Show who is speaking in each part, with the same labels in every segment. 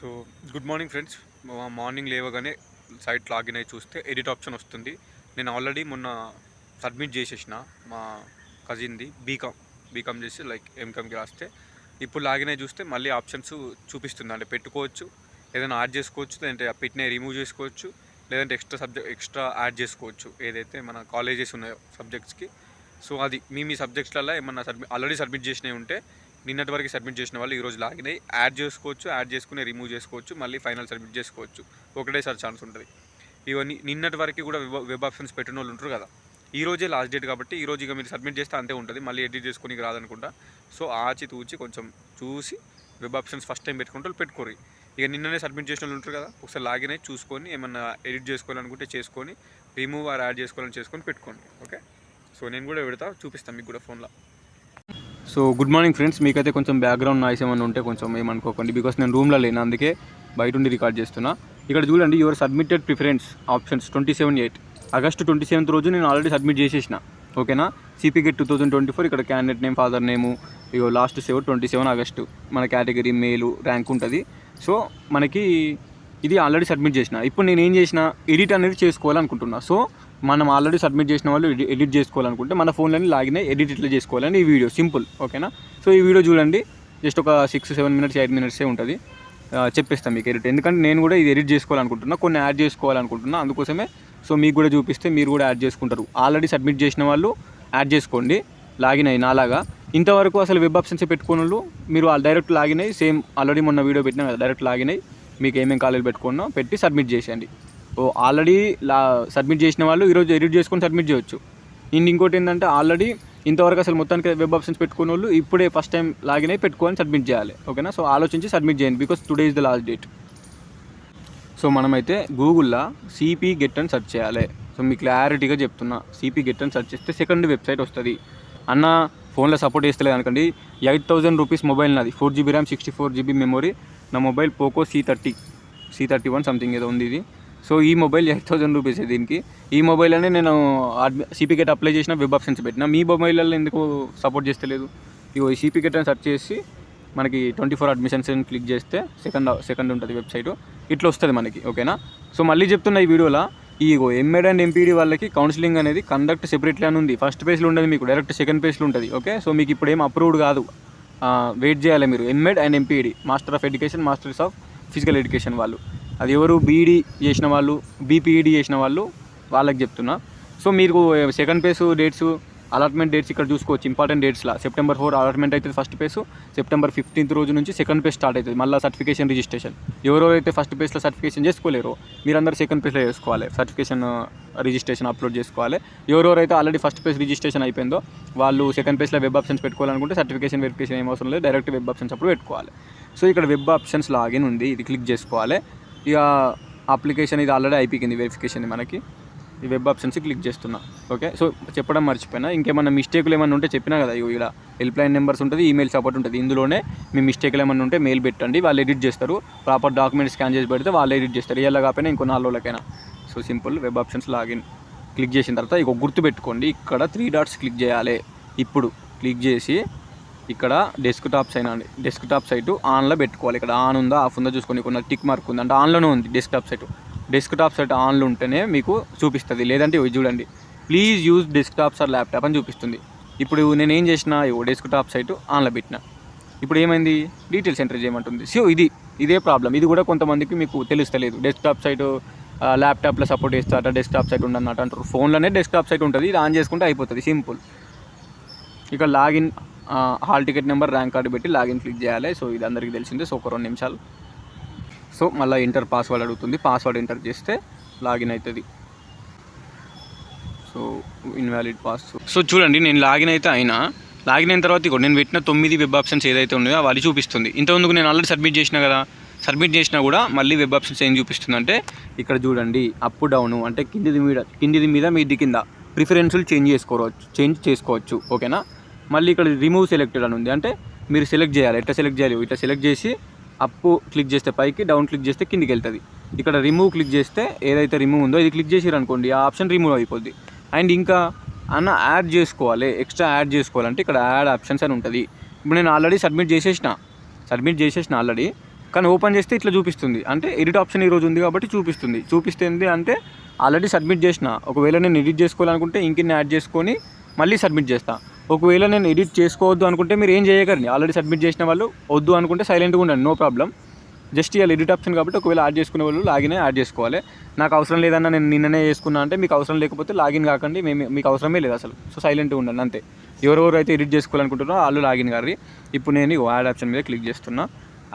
Speaker 1: So good morning friends morning లేవగానే site login అయి చూస్తే ఎడిట్ ఆప్షన్ వస్తుంది. నేను ఆల్రెడీ మొన్న సబ్మిట్ చేసేసిన మా కజిన్ది బీకామ్ బీకామ్ చేసి లైక్ ఎంకామ్కి రాస్తే ఇప్పుడు లాగిన్ అయి చూస్తే మళ్ళీ ఆప్షన్స్ చూపిస్తుంది. అంటే పెట్టుకోవచ్చు ఏదైనా యాడ్ చేసుకోవచ్చు లేదంటే పెట్టిన రిమూవ్ చేసుకోవచ్చు లేదంటే ఎక్స్ట్రా సబ్జెక్ట్ ఎక్స్ట్రా యాడ్ చేసుకోవచ్చు ఏదైతే మన కాలేజెస్ ఉన్నాయో సబ్జెక్ట్స్కి సో అది మీ మీ సబ్జెక్ట్స్లలో ఏమన్నా సబ్మిట్ ఆల్రెడీ సబ్మిట్ చేసినవి ఉంటే నిన్నటి వరకు సబ్మిట్ చేసిన వాళ్ళు ఈరోజు లాగిన్ అయ్యి యాడ్ చేసుకోవచ్చు యాడ్ చేసుకుని రిమూవ్ చేసుకోవచ్చు మళ్ళీ ఫైనల్ సబ్మిట్ చేసుకోవచ్చు. ఒకటేసారి ఛాన్స్ ఉంటుంది. ఇవన్నీ నిన్నటి వరకు కూడా వెబ్ వెబ్ ఆప్షన్స్ పెట్టిన వాళ్ళు ఉంటారు కదా. ఈ రోజే లాస్ట్ డేట్ కాబట్టి ఈ రోజు ఇక మీరు సబ్మిట్ చేస్తే అంతే ఉంటుంది. మళ్ళీ ఎడిట్ చేసుకుని రాదనుకుంటా. సో ఆచి తూచి కొంచెం చూసి వెబ్ ఆప్షన్స్ ఫస్ట్ టైం పెట్టుకుంటే వాళ్ళు పెట్టుకోరు ఇక నిన్ననే సబ్మిట్ చేసిన వాళ్ళు ఉంటారు కదా ఒకసారి లాగిన్ అయ్యి చూసుకొని ఏమన్నా ఎడిట్ చేసుకోవాలనుకుంటే చేసుకొని రిమూవ్ ఆర్ యాడ్ చేసుకోవాలని చేసుకొని పెట్టుకోండి. ఓకే? సో నేను కూడా పెడతా చూపిస్తాను మీకు కూడా ఫోన్లో. సో గుడ్ మార్నింగ్ ఫ్రెండ్స్ మీకైతే కొంచెం బ్యాక్గ్రౌండ్ నాయిస్ ఏమైనా ఉంటే కొంచెం ఏమనుకోకండి. బికాస్ నేను రూమ్లో లేను అందుకే బయట ఉండి రికార్డ్ చేస్తున్నా. ఇక్కడ చూడండి your submitted preference options twenty seven eight August twenty seventh రోజు నేను ఆల్రెడీ సబ్మిట్ చేసేసిన. ఓకేనా CP GET two thousand twenty four ఇక్కడ క్యాండిడేట్ నేమ్ ఫాదర్ నేము ఇగో last seven twenty seven August మన కేటగిరీ మేలు ర్యాంక్ ఉంటుంది. సో మనకి ఇది ఆల్రెడీ సబ్మిట్ చేసిన. ఇప్పుడు నేను ఏం చేసిన? ఎడిట్ అనేది చేసుకోవాలనుకుంటున్నా. సో మనం ఆల్రెడీ సబ్మిట్ చేసిన వాళ్ళు ఎడిట్ చేసుకోవాలనుకుంటే మన ఫోన్లోని లాగిన్ ఎడిట్ ఇట్లా చేసుకోవాలని ఈ వీడియో సింపుల్ ఓకేనా సో ఈ వీడియో చూడండి. జస్ట్ ఒక సిక్స్ సెవెన్ మినిట్స్ ఎయిట్ మినిట్సే ఉంటుంది. చెప్పిస్తాను చెప్పేస్తాను మీకు ఎడిట్ ఎందుకంటే నేను కూడా ఇది ఎడిట్ చేసుకోవాలనుకుంటున్నా. కొన్ని యాడ్ చేసుకోవాలనుకుంటున్నా. అందుకోసమే సో మీకు కూడా చూపిస్తే మీరు కూడా యాడ్ చేసుకుంటారు. ఆల్రెడీ సబ్మిట్ చేసిన వాళ్ళు యాడ్ చేసుకోండి. లాగిన్ అయ్యి నాలాగా. ఇంతవరకు అసలు వెబ్ ఆప్షన్స్ పెట్టుకున్న వాళ్ళు మీరు డైరెక్ట్ లాగిన్ అయ్యి సేమ్ ఆల్రెడీ మొన్న వీడియో పెట్టినా కదా డైరెక్ట్ లాగిన్ అయ్యి మీకు ఏమేమి కాలేజ్ పెట్టుకున్నా పెట్టి సబ్మిట్ చేసేయండి. ఓ ఆల్రెడీ లా సబ్మిట్ చేసిన వాళ్ళు ఈరోజు ఎడిట్ చేసుకొని సబ్మిట్ చేయొచ్చు. ఇంక ఇంకోటి ఏంటంటే ఆల్రెడీ ఇంతవరకు అసలు మొత్తానికి వెబ్ ఆప్షన్స్ పెట్టుకున్న వాళ్ళు ఇప్పుడే ఫస్ట్ టైం లాగిన్ అయ్యి పెట్టుకొని సబ్మిట్ చేయాలి. ఓకేనా? సో ఆలోచించి సబ్మిట్ చేయండి because today is the last date. So మనమైతే గూగుల్లో సిపి గెట్ అని సెర్చ్ చేయాలి. సో మీకు క్లారిటీగా చెప్తున్నా సిపి గెట్ అని సెర్చ్ చేస్తే సెకండ్ వెబ్సైట్ వస్తుంది. అన్న ఫోన్లో సపోర్ట్ చేస్తలేదు అనుకోండి ఎయిట్ థౌజండ్ రూపీస్ మొబైల్ నాది four GB RAM sixty four GB memory నా mobile Poco C thirty C thirty one something ఏదో ఉంది ఇది. సో ఈ మొబైల్ ఎయిట్ థౌసండ్ రూపీస్ దీనికి. ఈ మొబైల్ అనే నేను సిపికెట్ అప్లై చేసిన వెబ్ ఆప్షన్స్ పెట్టిన. మీ మొబైల్లో ఎందుకు సపోర్ట్ చేస్తలేదు? ఇగో ఈ సిపికెట్ అని సెర్చ్ చేసి మనకి ట్వంటీ ఫోర్ అడ్మిషన్స్ అని క్లిక్ చేస్తే సెకండ్ సెకండ్ ఉంటుంది వెబ్సైట్ ఇట్లా వస్తుంది మనకి ఓకేనా సో మళ్ళీ చెప్తున్న ఈ వీడియోలో ఈ ఎంఎడ్ అండ్ ఎంపీడీ వాళ్ళకి కౌన్సిలింగ్ అనేది కండక్ట్ సెపరేట్లీ అని ఉంది. ఫస్ట్ పేజ్లో ఉండదు మీకు డైరెక్ట్ సెకండ్ పేజ్లో ఉంటుంది ఓకే సో మీకు ఇప్పుడు ఏం అప్రూవ్డ్ కాదు. వెయిట్ చేయాలి మీరు. MEd and MPEd master of education masters of physical education వాళ్ళు. అది ఎవరు? బీఈడీ చేసిన వాళ్ళు బీపీఈడీ చేసిన వాళ్ళు వాళ్ళకి చెప్తున్నా. సో మీకు second phase dates allotment dates ఇక్కడ చూసుకోవచ్చు. ఇంపార్టెంట్ డేట్స్లా సెప్టెంబర్ ఫోర్ అలాట్మెంట్ అయితే ఫస్ట్ పేస్ సెప్టెంబర్ ఫిఫ్టీన్త్ రోజు నుంచి సెకండ్ పేస్ స్టార్ట్ అవుతుంది. మళ్ళీ సర్టిఫికేషన్ రిజిస్ట్రేషన్ ఎవరెవరైతే ఫస్ట్ పేస్లో సర్టిఫికేషన్ చేసుకోలేరో మీరందరూ సెకండ్ పేస్లో చేసుకోవాలి. సర్టిఫికేషన్ రిజిస్ట్రేషన్ అప్లోడ్ చేసుకోవాలి. ఎవరెవరైతే ఆల్రెడీ ఫస్ట్ పేజ్ రిజిస్ట్రేషన్ అయిపోయిందో వాళ్ళు సెకండ్ పేజ్లో వెబ్ ఆప్షన్స్ పెట్టుకోవాలనుకుంటే సర్టిఫికేషన్ వెరిఫికేషన్ ఏం అవసరం లేదు. డైరెక్ట్ వెబ్ ఆప్షన్స్ అప్పుడు పెట్టుకోవాలి. సో ఇక్కడ వెబ్ ఆప్షన్స్ లాగిన్ ఉంది. ఇది క్లిక్ చేసుకోవాలి. ఇక అప్లికేషన్ ఇది ఆల్రెడీ అయిపోయింది వెరిఫికేషన్ మనకి. ఈ వెబ్ ఆప్షన్స్ క్లిక్ చేస్తున్నా. ఓకే? సో చెప్పడం మర్చిపోయినా. ఇంకేమన్నా మిస్టేక్లు ఏమన్నా ఉంటే చెప్పినా కదా ఇగో ఇక్కడ హెల్ప్ లైన్ నెంబర్స్ ఉంటుంది ఈమెయిల్ సపోర్ట్ ఉంటుంది. ఇందులోనే మీ మిస్టేక్లు ఏమైనా ఉంటే మెయిల్ పెట్టండి వాళ్ళు ఎడిట్ చేస్తారు. ప్రాపర్ డాక్యుమెంట్ స్కాన్ చేసి పెడితే వాళ్ళు ఎడిట్ చేస్తారు. ఎలా కాకపోయినా ఇంకో నాలుగు రోజులకైనా. So simple web options login. Click చేసిన తర్వాత ఇక గుర్తు పెట్టుకోండి ఇక్కడ త్రీ డాట్స్ క్లిక్ చేయాలి. ఇప్పుడు క్లిక్ చేసి ఇక్కడ డెస్క్ టాప్ సైన్ అండి. డెస్క్ టాప్ సైట్ ఆన్లో పెట్టుకోవాలి. ఇక్కడ ఆన్ ఉందా ఆఫ్ ఉందా చూసుకొని కొన్ని టిక్ మార్క్ ఉంది అంటే ఆన్లోనే ఉంది desktop site. Desktop set site ఆన్లో ఉంటేనే మీకు చూపిస్తుంది. లేదంటే ఇవి చూడండి. Please use desktops or laptop అని చూపిస్తుంది. ఇప్పుడు నేను ఏం చేసిన ఇగో డెస్క్టాప్ సైట్ ఆన్లో పెట్టిన. ఇప్పుడు ఏమైంది? Details enter చేయమంటుంది. సో ఇది ఇదే ప్రాబ్లం ఇది కూడా కొంతమందికి మీకు తెలుస్తలేదు. డెస్క్టాప్ సైట్ ల్యాప్టాప్లో సపోర్ట్ చేస్తారట డెస్క్టాప్ సైట్ ఉండన్నట్టు అంటారు. ఫోన్లోనే డెస్క్టాప్ సైట్ ఉంటుంది. ఇది ఆన్ చేసుకుంటే అయిపోతుంది. సింపుల్ ఇక login hall ticket number rank card పెట్టి లాగిన్ క్లిక్ చేయాలి. సో ఇది అందరికీ తెలిసిందే. సో ఒక రెండు నిమిషాలు. సో మళ్ళీ ఇంటర్ పాస్వర్డ్ అడుగుతుంది. పాస్వర్డ్ ఎంటర్ చేస్తే లాగిన్ అవుతుంది సో ఇన్వాలిడ్ పాస్ సో చూడండి నేను లాగిన్ అయితే అయినా లాగిన్ అయిన తర్వాత ఇగో నేను పెట్టిన తొమ్మిది వెబ్ ఆప్షన్స్ ఏదైతే ఉన్నాయో అవి చూపిస్తుంది. ఇంతకుముందుకు నేను ఆల్రెడీ సబ్మిట్ చేసిన కదా సబ్మిట్ చేసినా కూడా మళ్ళీ వెబ్ ఆప్షన్స్ ఏం చూపిస్తుంది అంటే ఇక్కడ చూడండి అప్ డౌను అంటే కిందిది మీద కిందిది మీద మీది కింద ప్రిఫరెన్సులు చేంజ్ చేసుకోవచ్చు చేంజ్ చేసుకోవచ్చు ఓకేనా మళ్ళీ ఇక్కడ రిమూవ్ సెలెక్టెడ్ అని ఉంది. అంటే మీరు సెలెక్ట్ చేయాలి. ఎట్లా సెలెక్ట్ చేయాలి? ఇట్లా సెలెక్ట్ చేసి అప్ క్లిక్ చేస్తే పైకి డౌన్ క్లిక్ చేస్తే కిందికి వెళ్తుంది. ఇక్కడ రిమూవ్ క్లిక్ చేస్తే ఏదైతే రిమూవ్ ఉందో ఇది క్లిక్ చేసిరు అనుకోండి ఆ ఆప్షన్ రిమూవ్ అయిపోద్ది. అండ్ ఇంకా అన్న యాడ్ చేసుకోవాలి ఎక్స్ట్రా యాడ్ చేసుకోవాలంటే ఇక్కడ యాడ్ ఆప్షన్స్ అని ఉంటుంది. ఇప్పుడు నేను ఆల్రెడీ సబ్మిట్ చేసేసిన సబ్మిట్ చేసేసిన ఆల్రెడీ కానీ ఓపెన్ చేస్తే ఇట్లా చూపిస్తుంది. అంటే ఎడిట్ ఆప్షన్ ఈరోజు ఉంది కాబట్టి చూపిస్తుంది. చూపిస్తుంది అంటే ఆల్రెడీ సబ్మిట్ చేసిన ఒకవేళ నేను ఎడిట్ చేసుకోవాలనుకుంటే ఇంకెన్ని యాడ్ చేసుకొని మళ్ళీ సబ్మిట్ చేస్తాను ఒకవేళ నేను ఎడిట్ చేసుకోవద్దు అనుకుంటే మీరు ఏం చేయగలండి ఆల్రెడీ సబ్మిట్ చేసిన వాళ్ళు వద్దు అనుకుంటే సైలెంట్గా ఉండండి. నో ప్రాబ్లం జస్ట్ ఇవాళ ఎడిట్ ఆప్షన్ కాబట్టి ఒకవేళ యాడ్ చేసుకునే వాళ్ళు లాగిన్ యాడ్ చేసుకోవాలి. నాకు అవసరం లేదన్నా నేను నిన్ననే చేసుకున్నా అంటే మీకు అవసరం లేకపోతే లాగిన్ కాకండి. మేము మీకు అవసరమే లేదు అసలు. సో సైలెంట్గా ఉండండి అంతే. ఎవరెవరు అయితే ఎడిట్ చేసుకోవాలనుకుంటున్నారో వాళ్ళు లాగిన్ గారి ఇప్పుడు నేను యాడ్ ఆప్షన్ మీద క్లిక్ చేస్తున్నా.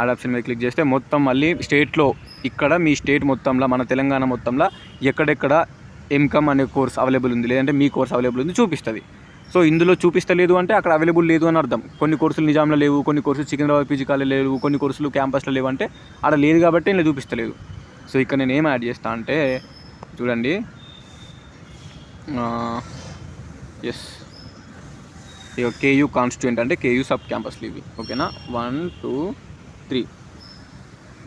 Speaker 1: యాడ్ ఆప్షన్ మీద క్లిక్ చేస్తే మొత్తం మళ్ళీ స్టేట్లో ఇక్కడ మీ స్టేట్ మొత్తంలో మన తెలంగాణ మొత్తంలో ఎక్కడెక్కడ ఎంకమ్ అనే కోర్స్ అవైలబుల్ ఉంది. లేదంటే మీ కోర్స్ అవైలబుల్ ఉంది చూపిస్తుంది. సో ఇందులో చూపిస్తలేదు అంటే అక్కడ అవైలబుల్ లేదు అని అర్థం. కొన్ని కోర్సులు నిజాంలో లేవు కొన్ని కోర్సులు సికింద్రాబాద్ పీజీ కాలేజ్ లేవు కొన్ని కోర్సులు క్యాంపస్లో లేవు అంటే అక్కడ లేదు కాబట్టి నేను చూపిస్తలేదు. సో ఇక్కడ నేను ఏం యాడ్ చేస్తా అంటే చూడండి. ఎస్ ఇక కేయూ కాన్స్టిట్యూంట్ అంటే కేయూ సబ్ క్యాంపస్లు ఇవి. ఓకేనా? One two three.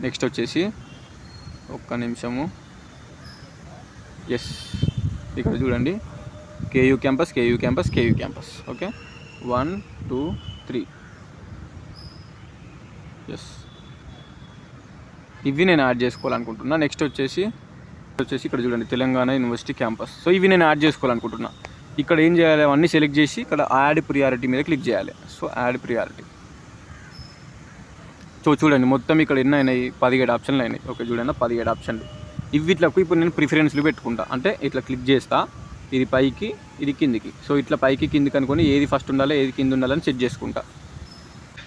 Speaker 1: నెక్స్ట్ వచ్చేసి ఒక్క నిమిషము. ఎస్ ఇక్కడ చూడండి. KU campus KU campus KU campus okay one two three yes ఇవి నేను యాడ్ చేసుకోవాలనుకుంటున్నా. నెక్స్ట్ వచ్చేసి వచ్చేసి ఇక్కడ చూడండి తెలంగాణ యూనివర్సిటీ క్యాంపస్ సో ఇవి నేను యాడ్ చేసుకోవాలనుకుంటున్నా. ఇక్కడ ఏం చేయాలి? అవన్నీ సెలెక్ట్ చేసి ఇక్కడ యాడ్ ప్రియారిటీ మీద క్లిక్ చేయాలి. సో యాడ్ ప్రియారిటీ సో చూడండి మొత్తం ఇక్కడ ఎన్ని అయినాయి? పదిహేడు ఆప్షన్లు అయినాయి. ఓకే చూడండి పదిహేడు ఆప్షన్లు ఇవిట్లకు ఇప్పుడు నేను ప్రిఫరెన్స్లు పెట్టుకుంటా. అంటే ఇట్లా క్లిక్ చేస్తా. ఇది పైకి ఇది కిందికి. సో ఇట్లా పైకి కిందికి అనుకొని ఏది ఫస్ట్ ఉండాలో ఏది కింద ఉండాలని సెట్ చేసుకుంటా.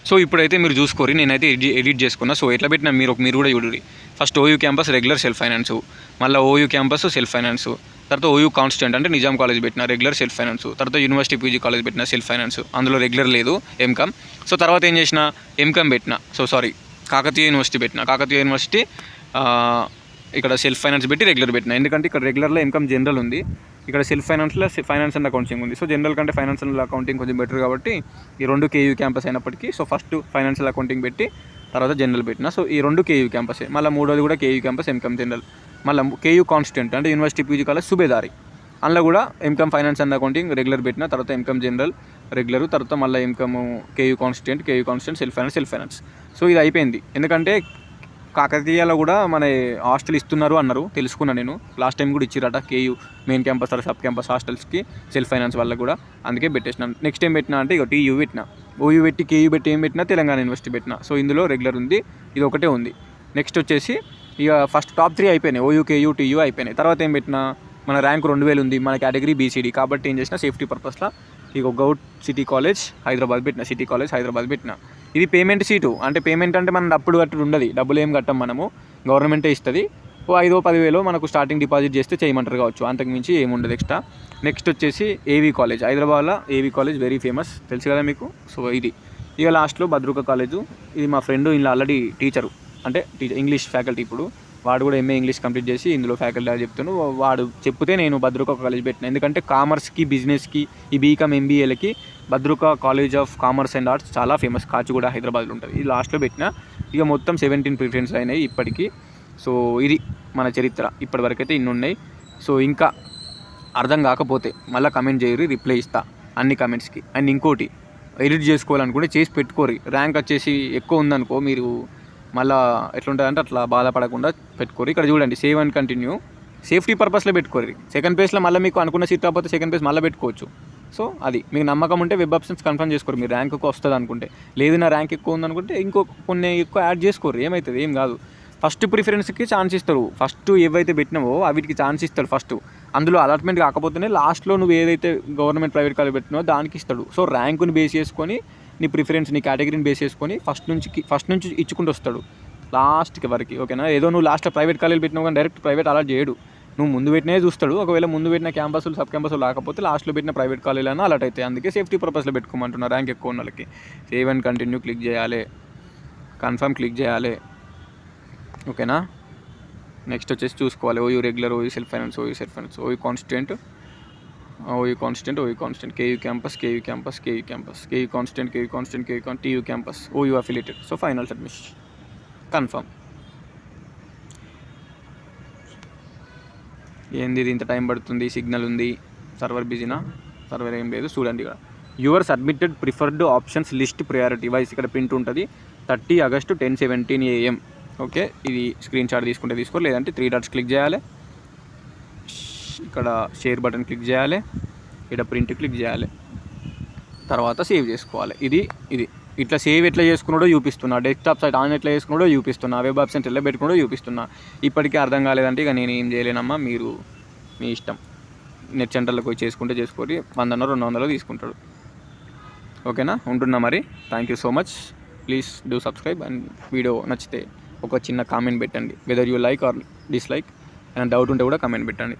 Speaker 1: సో ఇప్పుడైతే మీరు చూసుకోరు నేనైతే ఎడిట్ చేసుకున్నా. సో ఎట్లా పెట్టినా మీరు మీరు కూడా చూడండి first OU campus regular self finance మళ్ళీ ఓయూ క్యాంపస్ సెల్ఫ్ ఫైనాన్స్ తర్వాత ఓయూ కాన్స్టెంట్ అంటే నిజాం కాలేజ్ పెట్టిన రెగ్యులర్ సెల్ఫ్ ఫైనాన్స్ తర్వాత యూనివర్సిటీ పీజీ కాలేజ్ పెట్టిన సెల్ఫ్ ఫైనాన్స్ అందులో రెగ్యులర్ లేదు ఎంకామ్ సో తర్వాత ఏం చేసిన ఎంకామ్ పెట్టిన. సో సారీ కాకతీయ యూనివర్సిటీ పెట్టిన. కాకతీయ యూనివర్సిటీ ఇక్కడ సెల్ఫ్ ఫైనాన్స్ పెట్టి రెగ్యులర్ పెట్టిన. ఎందుకంటే ఇక్కడ రెగ్యులర్లో ఇన్కమ్ జనరల్ ఉంది. ఇక్కడ సెల్ఫ్ ఫైనాన్స్లో ఫైనాన్స్ అండ్ అకౌంటింగ్ ఉంది. సో జనరల్ కంటే ఫైనాన్స్ అండ్ అకౌంటింగ్ కొంచెం బెటర్ కాబట్టి ఈ రెండు కేయూ క్యాంపస్ అయినప్పటికీ సో ఫస్ట్ ఫైనాన్షియల్ అకౌంటింగ్ పెట్టి తర్వాత జనరల్ పెట్టిన. సో ఈ రెండు కేయూ క్యాంపసే మళ్ళీ మూడోది కూడా కేయూ క్యాంపస్ ఎంకమ్ జనరల్ మళ్ళీ కేయూ కాన్స్టెంట్ అంటే యూనివర్సిటీ పీజీ కాలేజ్ సుబేదారి. అందులో కూడా MCom finance and accounting regular పెట్టిన తర్వాత ఎంకమ్ జనరల్ రెగ్యులర్ తర్వాత మళ్ళీ MCom KU constant KU constant self finance self finance so ఇది అయిపోయింది. ఎందుకంటే కాకతీయలో కూడా మన హాస్టల్ ఇస్తున్నారు అన్నారు. తెలుసుకున్నా నేను. లాస్ట్ టైం కూడా ఇచ్చిరట కేయూ మెయిన్ క్యాంపస్ తర్వాత సబ్ క్యాంపస్ హాస్టల్స్కి సెల్ఫ్ ఫైనాన్స్ వల్ల కూడా. అందుకే పెట్టేసినాను నెక్స్ట్ ఏం పెట్టినా అంటే ఇక టీయూ పెట్టిన. ఓయూ పెట్టి కేయూ పెట్టి ఏం పెట్టినా? తెలంగాణ యూనివర్సిటీ పెట్టిన. సో ఇందులో రెగ్యులర్ ఉంది. ఇది ఒకటే ఉంది. నెక్స్ట్ వచ్చేసి ఇక ఫస్ట్ టాప్ త్రీ అయిపోయినాయి. ఓయూ కేయూ టీయూ అయిపోయినాయి. తర్వాత ఏం పెట్టినా? మన ర్యాంక్ రెండు వేలు ఉంది. మన కేటగిరీ బీసీడీ కాబట్టి ఏం చేసిన? సేఫ్టీ పర్పస్లో ఇక గౌట్ సిటీ కాలేజ్ హైదరాబాద్ పెట్టిన. సిటీ కాలేజ్ హైదరాబాద్ పెట్టిన. ఇది పేమెంట్ సీటు అంటే పేమెంట్ అంటే మనం అప్పుడు కట్టుడు ఉండదు. డబ్బులు ఏం కట్టం మనము. గవర్నమెంటే ఇస్తుంది. ఓ ఐదో పదివేలో మనకు స్టార్టింగ్ డిపాజిట్ చేస్తే చేయమంటారు కావచ్చు. అంతకు మించి ఏమి ఉండదు ఎక్స్ట్రా. నెక్స్ట్ వచ్చేసి ఏవీ కాలేజ్. హైదరాబాద్లో ఏవీ కాలేజ్ వెరీ ఫేమస్. తెలుసు కదా మీకు? సో ఇది. ఇక లాస్ట్లో భద్రుక కాలేజు. ఇది మా ఫ్రెండ్ ఇలా ఆల్రెడీ టీచరు. అంటే టీచర్ ఇంగ్లీష్ ఫ్యాకల్టీ ఇప్పుడు. వాడు కూడా ఎంఏ ఇంగ్లీష్ కంప్లీట్ చేసి ఇందులో ఫ్యాకల్టీ చెప్తాను వాడు చెప్తే నేను భద్రక కాలేజ్ పెట్టిన. ఎందుకంటే కామర్స్కి బిజినెస్కి ఈ BCom ఎంబీఏలకి Bhadruka college of commerce and arts చాలా ఫేమస్ కాచిగూడ హైదరాబాద్లో ఉంటుంది. ఇది లాస్ట్లో పెట్టిన. ఇక మొత్తం సెవెంటీన్ ప్రిఫరెన్స్ అయినాయి ఇప్పటికీ. సో ఇది మన చరిత్ర. ఇప్పటివరకైతే అయితే ఇన్ని ఉన్నాయి. సో ఇంకా అర్థం కాకపోతే మళ్ళీ కమెంట్ చేయరు రిప్లై ఇస్తా అన్ని కమెంట్స్కి అండ్ ఇంకోటి ఎడిట్ చేసుకోవాలనుకుంటే చేసి పెట్టుకోరు ర్యాంక్ వచ్చేసి ఎక్కువ ఉందనుకో మీరు మళ్ళీ ఎట్లుంటుందంటే అట్లా బాధపడకుండా పెట్టుకోరు. ఇక్కడ చూడండి సేవ్ అండ్ కంటిన్యూ సేఫ్టీ పర్పస్లో పెట్టుకోరు. సెకండ్ పేజ్లో మళ్ళీ మీకు అనుకున్న సీట్ రాకపోతే సెకండ్ పేజ్ మళ్ళీ పెట్టుకోవచ్చు. సో అది. మీకు నమ్మకం ఉంటే వెబ్ ఆప్షన్స్ కన్ఫర్మ్ చేసుకోరు. మీరు ర్యాంక్ వస్తుంది అనుకుంటే. లేదు నా ర్యాంక్ ఎక్కువ ఉందనుకుంటే ఇంకో కొన్ని ఎక్కువ యాడ్ చేసుకోరు. ఏమవుతుంది ఏం కాదు. ఫస్ట్ ప్రిఫరెన్స్కి ఛాన్స్ ఇస్తారు. ఫస్ట్ ఏవైతే పెట్టినావో వీటికి ఛాన్స్ ఇస్తాడు ఫస్ట్ అందులో అలాట్మెంట్ కాకపోతేనే లాస్ట్లో నువ్వు ఏదైతే గవర్నమెంట్ ప్రైవేట్ కాలేజ్ పెట్టినావో దానికి ఇస్తాడు. సో ర్యాంకుని బేస్ చేసుకొని నీ ప్రిఫరెన్స్ నీ కేటగిరీని బేస్ చేసుకొని ఫస్ట్ నుంచి ఫస్ట్ నుంచి ఇచ్చుకుంటూ వస్తాడు. లాస్ట్కి వరకు ఓకేనా ఏదో నువ్వు లాస్ట్ ప్రైవేట్ కాలేజ్ పెట్టినావు కానీ డైరెక్ట్ ప్రైవేట్ అలాట్ చేయడు. నువ్వు ముందు పెట్టినే చూస్తాడు. ఒకవేళ ముందు పెట్టిన క్యాంపస్లు సబ్ క్యాంపస్లు రాకపోతే లాస్ట్లో పెట్టిన ప్రైవేట్ కాలేజీలను అలాట్ అవుతాయి. అందుకే సేఫ్టీ పర్పస్లో పెట్టుకోమంటున్నారు ర్యాంక్ ఎక్కువ ఉన్న వాళ్ళకి. సేవ్ అండ్ కంటిన్యూ క్లిక్ చేయాలి. కన్ఫర్మ్ క్లిక్ చేయాలి. ఓకేనా నెక్స్ట్ వచ్చేసి చూసుకోవాలి. OU regular OU self finance OU self finance OU constant OU constant OU constant. KU campus KU campus KU campus KU constant KU constant KU con TU campus OU affiliated so final admission confirm ఏంది ఇది ఇంత time పడుతుంది? Signal ఉంది. Server బిజీనా server ఏం లేదు. చూడండి ఇక్కడ. Your submitted preferred options list priority wise ఇక్కడ ప్రింట్ ఉంటుంది. Thirty August ten seventeen AM
Speaker 2: okay ఇది స్క్రీన్ షాట్ తీసుకుంటే తీసుకో. లేదంటే త్రీ డాట్స్ క్లిక్ చేయాలి. ఇక్కడ షేర్ బటన్ క్లిక్ చేయాలి. ఇక్కడ ప్రింట్ క్లిక్ చేయాలి. తర్వాత సేవ్ చేసుకోవాలి. ఇది ఇది. ఇట్లా సేవ్ ఎట్లా చేసుకున్నాడో చూపిస్తున్నా. డెస్క్టాప్ సైట్ ఆన్ ఎట్లా చేసుకున్నాడో చూపిస్తున్నా. వెబ్ ఆప్షన్ ఎట్లా పెట్టుకున్నాడో చూపిస్తున్నా. ఇప్పటికీ అర్థం కాలేదంటే ఇక నేను ఏం చేయలేనమ్మా. మీరు మీ ఇష్టం. నెట్ సెంటర్లకు పోయి చేసుకుంటే చేసుకోరి వందనో రెండు వందలు తీసుకుంటాడు. ఓకేనా? ఉంటున్నా మరి. Thank you so much please do subscribe and video నచ్చితే ఒక చిన్న కామెంట్ పెట్టండి. Whether you like or dislike and doubt ఉంటే కూడా కామెంట్ పెట్టండి.